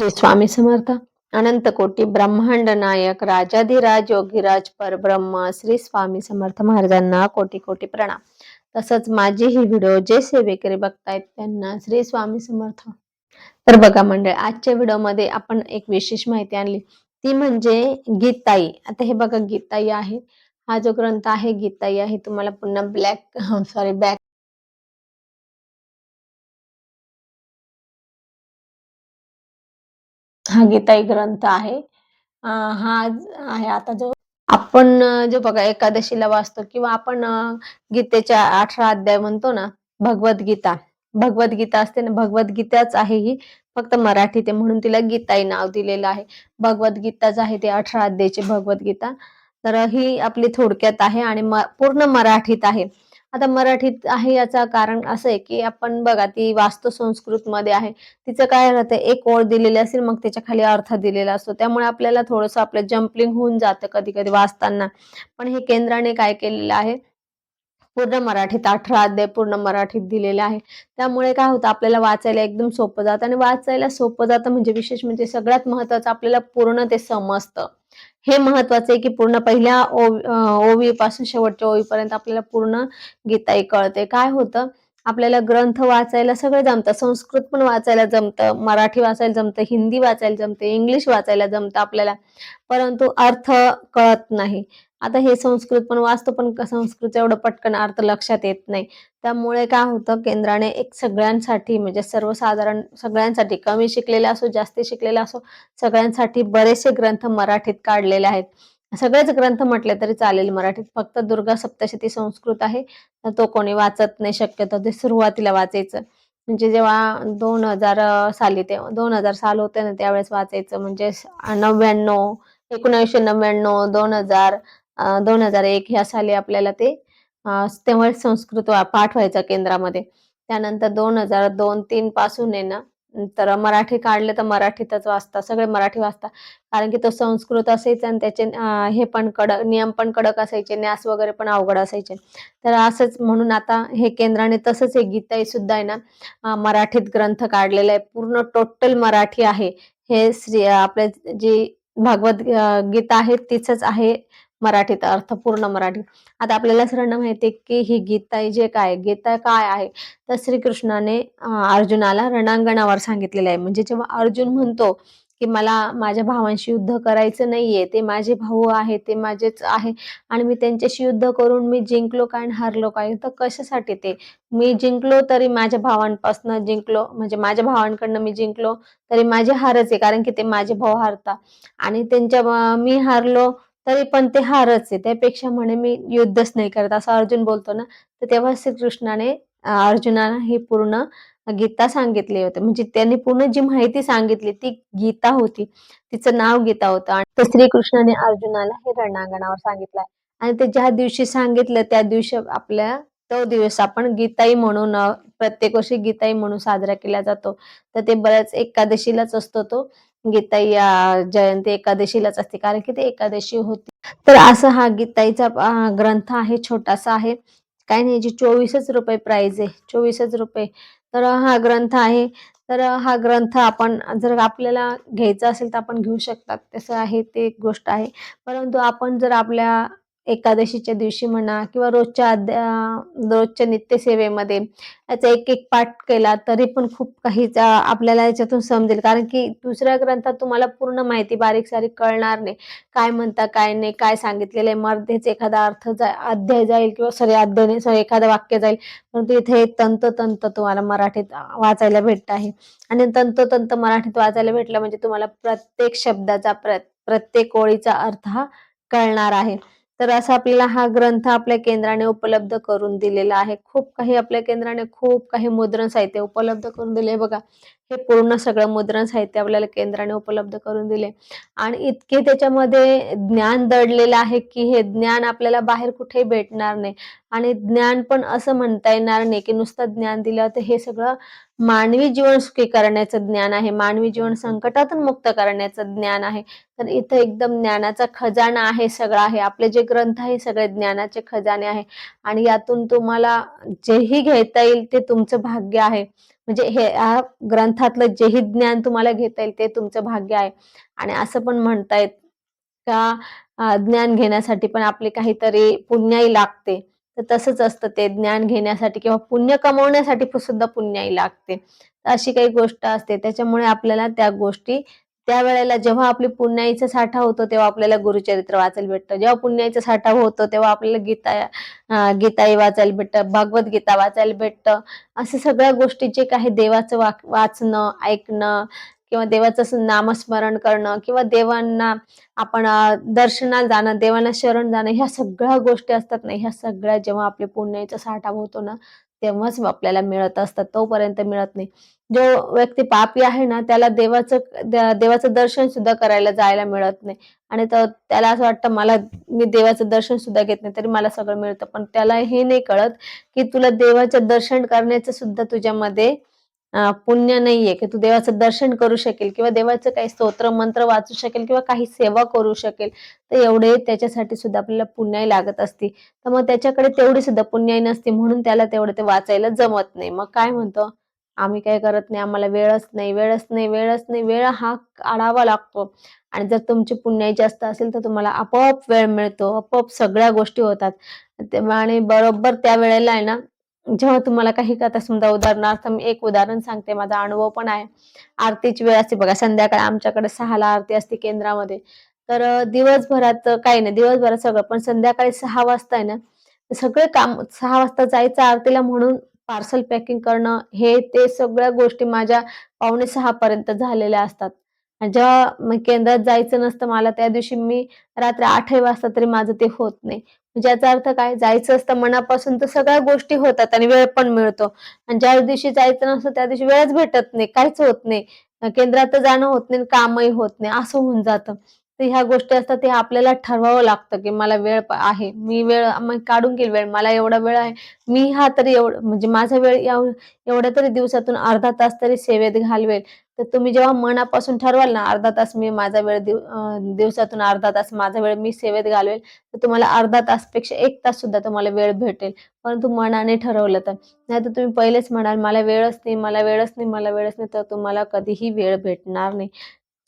श्री स्वामी समर्थ. अनंत कोटी ब्रह्मांड नायक राजाधिराज योगीराज परब्रह्म श्री स्वामी समर्थ महाराजांना कोटी कोटी प्रणाम. तसंच माझे ही व्हिडिओ जे सेवेकरी बघतायत त्यांना श्री स्वामी समर्थ. तर बघा मंडळ आजच्या व्हिडिओमध्ये आपण एक विशेष माहिती आणली. ती म्हणजे गीताई. आता हे बघा गीताई आहे. हा जो ग्रंथ आहे गीताई आहे. तुम्हाला पुन्हा ब्लॅक सॉरी बॅक हा गीताई ग्रंथ आहे. हा आहे आता जो आपण जो बघा एकादशीला वाचतो किंवा आपण गीतेच्या अठरा अध्याय म्हणतो ना भगवद्गीता. भगवद्गीता असते ना भगवद्गीताच आहे ही. फक्त मराठीत आहे म्हणून तिला गीताई नाव दिलेलं आहे. भगवद्गीताच आहे ते अठरा अध्यायची भगवद्गीता. तर ही आपली थोडक्यात आहे आणि पूर्ण मराठीत आहे. आता मराठीत आहे याचा कारण असं आहे की आपण बघा ती वास्तू संस्कृत मध्ये आहे. तिचं काय राहतं एक ओळ दिलेली असेल मग त्याच्याखाली अर्थ दिलेला असतो. त्यामुळे आपल्याला थोडस आपलं जम्पलिंग होऊन जातं कधी कधी वाचताना. पण हे केंद्राने काय केलेलं आहे? पूर्ण मराठीत अठरा अध्याय पूर्ण मराठीत दिलेले आहे. त्यामुळे काय होतं आपल्याला वाचायला एकदम सोपं जातं. आणि वाचायला सोपं जातं म्हणजे विशेष म्हणजे सगळ्यात महत्वाचं आपल्याला पूर्ण ते समजतं. हे महत्वाचं आहे की पूर्ण पहिल्या ओवी पासून शेवटच्या ओवीपर्यंत आपल्याला पूर्ण गीताई कळते काय होतं? आपल्याला ग्रंथ वाचायला सगळं जमतं. संस्कृत पण वाचायला जमतं. मराठी वाचायला जमतं. हिंदी वाचायला जमतं. इंग्लिश वाचायला जमतं आपल्याला. परंतु अर्थ कळत नाही. आता हे संस्कृत पण वाचतो पण संस्कृत एवढं पटकन अर्थ लक्षात येत नाही. त्यामुळे काय होतं केंद्राने एक सगळ्यांसाठी म्हणजे सर्वसाधारण सगळ्यांसाठी कमी शिकलेले असो जास्ती शिकलेले असो सगळ्यांसाठी बरेचसे ग्रंथ मराठीत काढलेले आहेत. सगळेच ग्रंथ म्हटले तरी चालेल मराठीत. फक्त दुर्गा सप्तशती संस्कृत आहे तर तो कोणी वाचत नाही शक्यतो ते सुरुवातीला वाचायचं. म्हणजे जेव्हा दोन हजार साली ते दोन हजार साल होते ना त्यावेळेस वाचायचं. म्हणजे नव्याण्णव एकोणीसशे नव्याण्णव दोन हजार दोन हजार एक ह्या साली आपल्याला ते तेव्हा संस्कृत पाठ व्हायचा केंद्रामध्ये. त्यानंतर दोन हजार दोन तीन पासून आहे ना तर मराठी काढले तर मराठीतच वाचता सगळे मराठी वाचता. कारण की तो संस्कृत असायचा आणि त्याचे हे पण कडक नियम पण कडक असायचे न्यास वगैरे पण अवघड असायचे. तर असंच म्हणून आता हे केंद्राने तसंच हे गीताई सुद्धा आहे ना मराठीत ग्रंथ काढलेला आहे पूर्ण टोटल मराठी आहे. हे श्री आपले जी भगवत गीता आहे तिचंच आहे. मराठीत अर्थ पूर्ण मराठी आता आपल्याला सर्वांना माहिती आहे की ही गीता जे काय गीता काय आहे? तर श्रीकृष्णाने अर्जुनाला रणांगणावर सांगितलेलं आहे. म्हणजे जेव्हा अर्जुन म्हणतो की मला माझ्या भावांशी युद्ध करायचं नाहीये ते माझे भाऊ आहे ते माझेच आहे आणि मी त्यांच्याशी युद्ध करून मी जिंकलो काय आणि हारलो काय? तर कशासाठी ते? मी जिंकलो तरी माझ्या भावांपासून जिंकलो म्हणजे माझ्या भावांकडनं मी जिंकलो तरी माझे हारच आहे कारण की ते माझे भाऊ हारता आणि त्यांच्या मी हारलो तरी पण ते हारच आहे. त्यापेक्षा म्हणे मी युद्धच नाही करत. असं अर्जुन बोलतो ना तर तेव्हा श्रीकृष्णाने अर्जुनाला ही पूर्ण गीता सांगितली होती. म्हणजे त्यांनी पूर्ण जी माहिती सांगितली ती गीता होती. तिचं नाव गीता होतं. आणि श्रीकृष्णाने अर्जुनाला हे रणांगणावर सांगितलं. आणि ते ज्या दिवशी सांगितलं त्या दिवशी आपल्या तो दिवस आपण गीताई म्हणून प्रत्येक वर्षी गीताई म्हणून साजरा केला जातो. तर ते बऱ्याच एकादशीलाच असतो तो. गीताई जयंती एकादशीलाच असते. कारण की ते एकादशी होती. तर असं हा गीताईचा ग्रंथ आहे छोटासा आहे. काय नाही जी चोवीसच रुपये प्राइस आहे. चोवीसच रुपये. तर हा ग्रंथ आहे. तर हा ग्रंथ आपण जर आपल्याला घ्यायचा असेल तर आपण घेऊ शकतात. तसं आहे ते एक गोष्ट आहे. परंतु आपण जर आपल्या एकादशीच्या दिवशी म्हणा किंवा रोजच्या रोजच्या नित्यसेवेमध्ये याचा एक एक पाठ केला तरी पण खूप काही आपल्याला याच्यातून समजेल. कारण की दुसऱ्या ग्रंथात तुम्हाला पूर्ण माहिती बारीक सारीक कळणार नाही. काय म्हणता काय नाही काय सांगितलेलं आहे. मध्येच एखादा अर्थ अध्याय जाईल किंवा सॉरी अध्याय सॉरी एखादं वाक्य जाईल. परंतु इथे तंत तुम्हाला मराठीत वाचायला भेटत आहे. आणि तंत मराठीत वाचायला भेटलं म्हणजे तुम्हाला प्रत्येक शब्दाचा प्रत्येक ओळीचा अर्थ हा कळणार आहे. तर असा आपल्याला हा ग्रंथ आपल्या केंद्राने उपलब्ध करून दिलेला आहे. खूप काही आपल्या केंद्राने खूप काही मुद्रण साहित्य उपलब्ध करून दिले बघा हे पूर्ण सगळं मुद्रण साहित्य आपल्याला केंद्राने उपलब्ध करून दिले. आणि इतके त्याच्यामध्ये ज्ञान दडलेलं आहे की हे ज्ञान आपल्याला बाहेर कुठेही भेटणार नाही. आणि ज्ञान पण असं म्हणता येणार नाही की नुसतं ज्ञान दिलं तर हे सगळं मानवी जीवन सुखी करण्याचं ज्ञान आहे. मानवी जीवन संकटातून मुक्त करण्याचं ज्ञान आहे. तर इथं एकदम ज्ञानाचा खजाना आहे सगळा आहे. आपले जे ग्रंथ आहे सगळे ज्ञानाचे खजाने आहे. आणि यातून तुम्हाला जेही घेता येईल ते तुमचं भाग्य आहे. म्हणजे हे या ग्रंथातलं जेही ज्ञान तुम्हाला घेता येईल ते तुमचं भाग्य आहे. आणि असं पण म्हणतायत का ज्ञान घेण्यासाठी पण आपली काहीतरी पुण्याई लागते. तर तसंच असतं ते ज्ञान घेण्यासाठी किंवा पुण्य कमवण्यासाठी सुद्धा पुण्याई लागते. अशी काही गोष्ट असते. त्याच्यामुळे आपल्याला त्या गोष्टी त्यावेळेला जेव्हा आपली पुण्याईचा साठा होतो तेव्हा आपल्याला गुरुचरित्र वाचायला भेटतं. जेव्हा पुण्याईचा साठा होतो तेव्हा आपल्याला गीता गीताई वाचायला भेटतं भगवद्गीता वाचायला भेटतं. असं सगळ्या गोष्टी जे काही देवाचं वाक वाचणं ऐकणं किंवा देवाचं नामस्मरण करणं किंवा देवांना आपण दर्शनाला जाणं देवांना शरण जाणं ह्या सगळ्या गोष्टी असतात ना ह्या सगळ्या जेव्हा आपल्या पुण्याचा साठा होतो ना तेव्हाच आपल्याला मिळत असतात तोपर्यंत मिळत नाही. जो व्यक्ती पापी आहे ना त्याला देवाचं देवाचं दर्शन सुद्धा करायला जायला मिळत नाही. आणि त्याला असं वाटतं मला मी देवाचं दर्शन सुद्धा घेत नाही तरी मला सगळं मिळतं. पण त्याला हे नाही कळत की तुला देवाचं दर्शन करण्याचं सुद्धा तुझ्यामध्ये पुण्य नाहीये की तू देवाचं दर्शन करू शकेल किंवा देवाचं काही स्तोत्र मंत्र वाचू शकेल किंवा काही सेवा करू शकेल तर एवढे त्याच्यासाठी सुद्धा आपल्याला पुण्याई लागत असती. तर मग त्याच्याकडे तेवढी सुद्धा पुण्याई नसती म्हणून त्याला तेवढं ते वाचायला जमत नाही. मग काय म्हणतो? आम्ही काय करत नाही आम्हाला वेळच नाही वेळच नाही वेळच नाही वेळ हा काढावा लागतो. आणि जर तुमची पुण्याई जास्त असेल तर तुम्हाला आपोआप वेळ मिळतो आपोआप सगळ्या गोष्टी होतात. आणि बरोबर त्या वेळेला आहे ना जेव्हा तुम्हाला काही कथा समजा उदाहरणार्थ मी एक उदाहरण सांगते माझा अनुभव पण आहे. आरतीची वेळ असते बघा संध्याकाळी आमच्याकडे सहाला आरती असते केंद्रामध्ये. तर दिवसभरात काही नाही दिवसभरात सगळं पण संध्याकाळी सहा वाजता आहे ना सगळे काम सहा वाजता जायचं आरतीला म्हणून पार्सल पॅकिंग करणं हे ते सगळ्या गोष्टी माझ्या पावणे सहा पर्यंत झालेल्या असतात. जेव्हा केंद्रात जायचं नसतं मला त्या दिवशी मी रात्री आठही वाजता तरी माझं ते होत नाही. म्हणजे ज्याचा अर्थ काय? जायचं असतं मनापासून तर सगळ्या गोष्टी होतात आणि वेळ पण मिळतो. आणि ज्या दिवशी जायचं नसतं त्या दिवशी वेळच भेटत नाही काहीच होत नाही. केंद्रात जाणं होत नाही कामही होत नाही असं होऊन जातं. तर ह्या गोष्टी असतात ते आपल्याला ठरवावं लागतं की मला वेळ आहे. मी वेळ काढून घेईल वेळ. मला एवढा वेळ आहे. मी हा तरी एवढं म्हणजे माझा वेळ एवढ्या तरी दिवसातून अर्धा तास तरी सेवेत घालवेल. तर तुम्ही जेव्हा मनापासून ठरवाल ना अर्धा तास मी माझा वेळ दिवसातून अर्धा तास माझा वेळ मी सेवेत घालवेल तर तुम्हाला अर्धा तासपेक्षा एक तास सुद्धा तुम्हाला वेळ भेटेल. परंतु मनाने ठरवलं तर. नाही तर तुम्ही पहिलेच म्हणाल मला वेळच नाही मला वेळच नाही मला वेळच नाही तर तुम्हाला कधीही वेळ भेटणार नाही.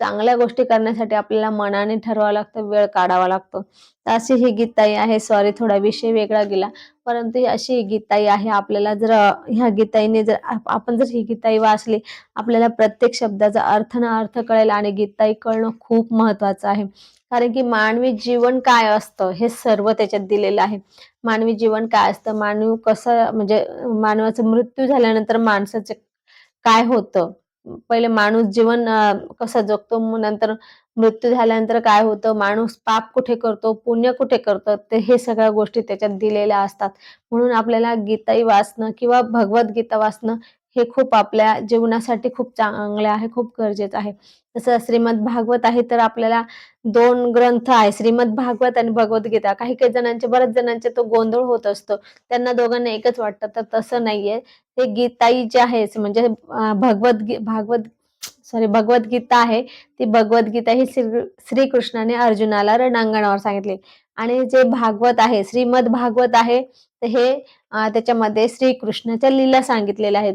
चांगल्या गोष्टी करण्यासाठी आपल्याला मनाने ठरवावं लागतं वेळ काढावा लागतो. अशी ही गीताई आहे. सॉरी थोडा विषय वेगळा गेला. परंतु ही अशी ही गीताई आहे. आपल्याला जर ह्या गीताईने जर आपण जर ही गीताई वाचली आपल्याला प्रत्येक शब्दाचा अर्थ ना अर्थ कळेल आणि गीताई कळणं खूप महत्वाचं आहे. कारण की मानवी जीवन काय असतं हे सर्व त्याच्यात दिलेलं आहे. मानवी जीवन काय असतं? मानव कसं म्हणजे मानवाचा मृत्यू झाल्यानंतर माणसाचं काय होतं? पहिले माणूस जीवन कसं जगतो नंतर मृत्यू झाल्यानंतर काय होतं? माणूस पाप कुठे करतो? पुण्य कुठे करतो? ते हे सगळ्या गोष्टी त्याच्यात दिलेल्या असतात. म्हणून आपल्याला गीताई वाचणं किंवा भगवद्गीता वाचणं हे खूप आपल्या जीवनासाठी खूप चांगले आहे खूप गरजेचं आहे. तसं श्रीमद भागवत आहे तर आपल्याला दोन ग्रंथ आहे श्रीमद भागवत आणि भगवद्गीता काही काही जणांचे बऱ्याच जणांचे तो गोंधळ होत असतो. त्यांना दोघांना एकच वाटतं तर तसं नाहीये. ते गीताई जे आहे म्हणजे भगवत भागवत सॉरी भगवद्गीता आहे. ती भगवद्गीता ही श्री श्रीकृष्णाने अर्जुनाला रणांगणावर सांगितले. आणि जे भागवत आहे श्रीमद भागवत आहे हे त्याच्यामध्ये श्रीकृष्णाच्या लीला सांगितलेल्या आहेत.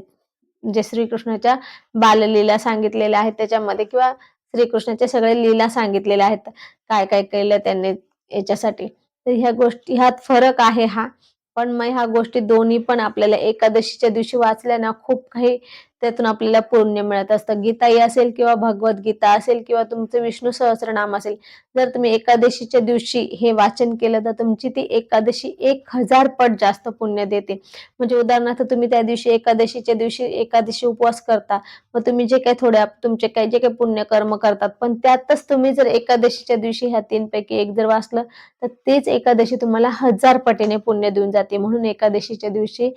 जे श्रीकृष्णाच्या बाललीला सांगितलेल्या आहेत त्याच्यामध्ये किंवा श्रीकृष्णाच्या सगळ्या लीला सांगितलेल्या आहेत काय काय केलं त्यांनी याच्यासाठी. तर ह्या गोष्टी ह्यात फरक आहे हा. पण मग ह्या गोष्टी दोन्ही पण आपल्याला एकादशीच्या दिवशी वाचल्या ना खूप काही त्यातून आपल्याला पुण्य मिळत असतं. गीताई असेल किंवा भगवद्गीता असेल किंवा तुमचं विष्णू सहस्रनाम असेल जर तुम्ही एकादशीच्या दिवशी हे वाचन केलं तर तुमची ती एकादशी एक हजार पट जास्त पुण्य देते. म्हणजे उदाहरणार्थ तुम्ही त्या दिवशी एकादशीच्या दिवशी एकादशी उपवास करता मग तुम्ही जे काही थोड्या तुमचे काही जे काही पुण्य कर्म करतात पण त्यातच तुम्ही जर एकादशीच्या दिवशी ह्या तीनपैकी एक जर वाचलं तर तेच एकादशी तुम्हाला हजार पटीने पुण्य देऊन जाते. म्हणून एकादशीच्या दिवशी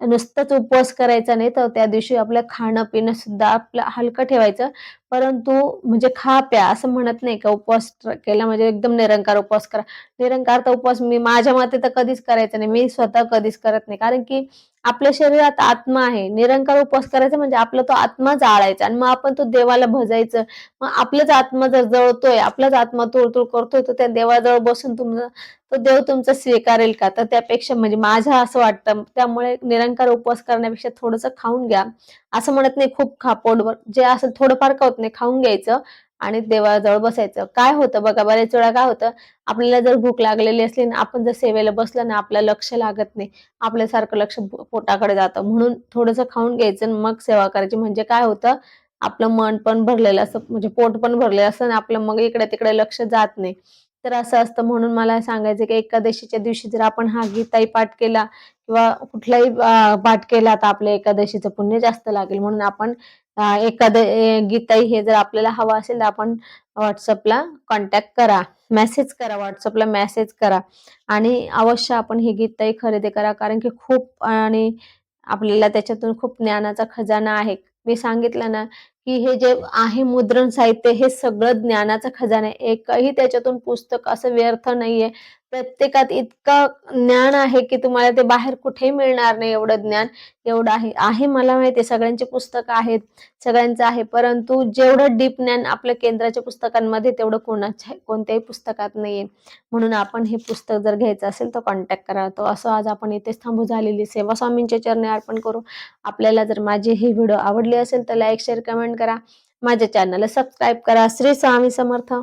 नुसतंच उपवास करायचा नाही तर त्या दिवशी आपलं खाणं पिणं सुद्धा आपलं हलकं ठेवायचं. परंतु म्हणजे खा प्या असं म्हणत नाही का उपवास केला म्हणजे एकदम निरंकार उपवास करा. निरंकार तर उपवास मी माझ्या मते तर कधीच करायचा नाही. मी स्वतः कधीच करत नाही. कारण की आपल्या शरीरात आत्मा आहे. निरंकार उपवास करायचा म्हणजे आपला तो आत्मा जाळायचा आणि मग आपण तो देवाला भजायचं. मग आपलाच आत्मा जर जळतोय आपलाच आत्मा तुळतुळ करतोय तर त्या देवाजवळ बसून तुमचं तो देव तुमचं स्वीकारेल का? तर त्यापेक्षा म्हणजे माझं असं वाटतं. त्यामुळे निरंकार उपवास करण्यापेक्षा थोडंसं खाऊन घ्या. असं म्हणत नाही खूप खा पोटभर. जे असं थोडंफार का स्वप्ने खाऊन घ्यायचं आणि देवाजवळ बसायचं. काय होतं बघा बऱ्याच वेळा काय होतं आपल्याला जर भूक लागलेली असली ना आपण जर सेवेला बसलं ना आपलं लक्ष लागत नाही. आपल्यासारखं लक्ष पोटाकडे जातं. म्हणून थोडंसं खाऊन घ्यायचं मग सेवा करायची. म्हणजे काय होतं आपलं मन पण भरलेलं असतं म्हणजे पोट पण भरलेलं असतं आणि आपलं मग इकडे तिकडे लक्ष जात नाही. तर असं असतं म्हणून मला सांगायचं की एकादशीच्या दिवशी जर आपण हा गीताई पाठ केला किंवा कुठलाही पाठ केला तर आपल्या एकादशीचं पुण्य जास्त लागेल. म्हणून आपण एखाद एकाद गीताई हे जर आपल्याला हवं असेल तर आपण व्हॉट्सअपला कॉन्टॅक्ट करा. मेसेज करा व्हॉट्सअपला मेसेज करा. आणि अवश्य आपण ही गीताई खरेदी करा. कारण की खूप आणि आपल्याला त्याच्यातून खूप ज्ञानाचा खजाना आहे. मी सांगितलं ना की हे जे आहे मुद्रण साहित्य हे सगळं ज्ञानाचा खजाना आहे. एकही त्याच्यातून पुस्तक असं व्यर्थ नाहीये. प्रत्येकात इतकं ज्ञान आहे की तुम्हाला ते बाहेर कुठेही मिळणार नाही एवढं ज्ञान. एवढं आहे. आहे मला माहिती आहे सगळ्यांची पुस्तकं आहेत सगळ्यांचं आहे. परंतु जेवढं डीप ज्ञान आपल्या केंद्राच्या पुस्तकांमध्ये तेवढं कोणाच्या कोणत्याही पुस्तकात नाहीये. म्हणून आपण हे पुस्तक जर घ्यायचं असेल तर कॉन्टॅक्ट करा. तो असं आज आपण इथेच थांबू झालेली सेवा स्वामींच्या चरणी अर्पण करू. आपल्याला जर माझी ही व्हिडिओ आवडली असेल तर लाईक शेअर कमेंट करा. माझ्या चॅनलला सबस्क्राईब करा. श्री स्वामी समर्थ.